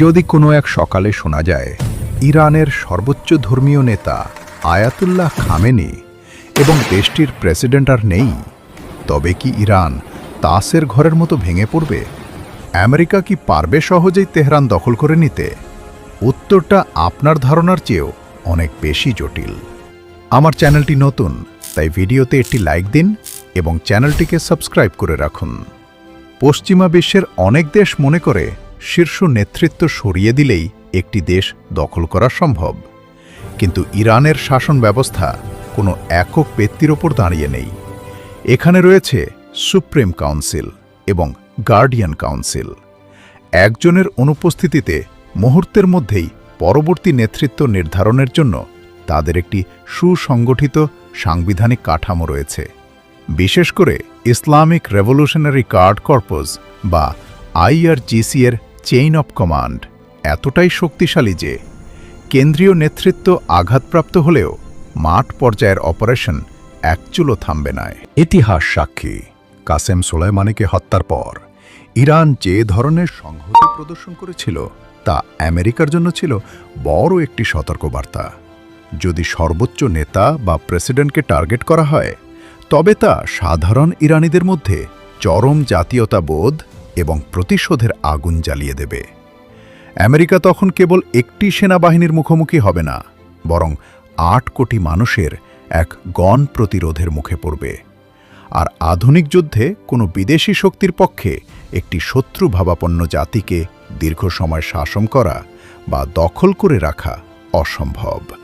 যদি কোনো এক সকালে শোনা যায়, ইরানের সর্বোচ্চ ধর্মীয় নেতা আয়াতুল্লাহ খামেনি এবং দেশটির প্রেসিডেন্ট আর নেই, তবে কি ইরান তাসের ঘরের মতো ভেঙে পড়বে? আমেরিকা কি পারবে সহজেই তেহরান দখল করে নিতে? উত্তরটা আপনার ধারণার চেয়েও অনেক বেশি জটিল। আমার চ্যানেলটি নতুন, তাই ভিডিওতে একটি লাইক দিন এবং চ্যানেলটিকে সাবস্ক্রাইব করে রাখুন। পশ্চিমা বিশ্বের অনেক দেশ মনে করে শীর্ষ নেতৃত্ব সরিয়ে দিলেই একটি দেশ দখল করা সম্ভব। কিন্তু ইরানের শাসন ব্যবস্থা কোনো একক ব্যক্তির ওপর দাঁড়িয়ে নেই। এখানে রয়েছে সুপ্রিম কাউন্সিল এবং গার্ডিয়ান কাউন্সিল। একজনের অনুপস্থিতিতে মুহূর্তের মধ্যেই পরবর্তী নেতৃত্ব নির্ধারণের জন্য তাদের একটি সুসংগঠিত সাংবিধানিক কাঠামো রয়েছে। বিশেষ করে ইসলামিক রেভলিউশনারি কার্ড কর্পস বা আইআরজিসি এর চেইন অফ কমান্ড এতটাই শক্তিশালী যে কেন্দ্রীয় নেতৃত্ব আঘাতপ্রাপ্ত হলেও মাঠ পর্যায়ের অপারেশন একচুলো থামবে না। ইতিহাস সাক্ষী, কাসেম সোলাইমানিকে হত্যার পর ইরান যে ধরনের সংহতি প্রদর্শন করেছিল তা আমেরিকার জন্য ছিল বড় একটি সতর্কবার্তা। যদি সর্বোচ্চ নেতা বা প্রেসিডেন্টকে টার্গেট করা হয়, তবে তা সাধারণ ইরানিদের মধ্যে চরম জাতীয়তাবোধ এবং প্রতিশোধের আগুন জ্বালিয়ে দেবে। আমেরিকা তখন কেবল একটি সেনাবাহিনীর মুখোমুখি হবে না, বরং আট কোটি মানুষের এক গণ প্রতিরোধের মুখে পড়বে। আর আধুনিক যুদ্ধে কোনো বিদেশি শক্তির পক্ষে একটি শত্রু ভাবাপন্ন জাতিকে দীর্ঘ সময় শাসন করা বা দখল করে রাখা অসম্ভব।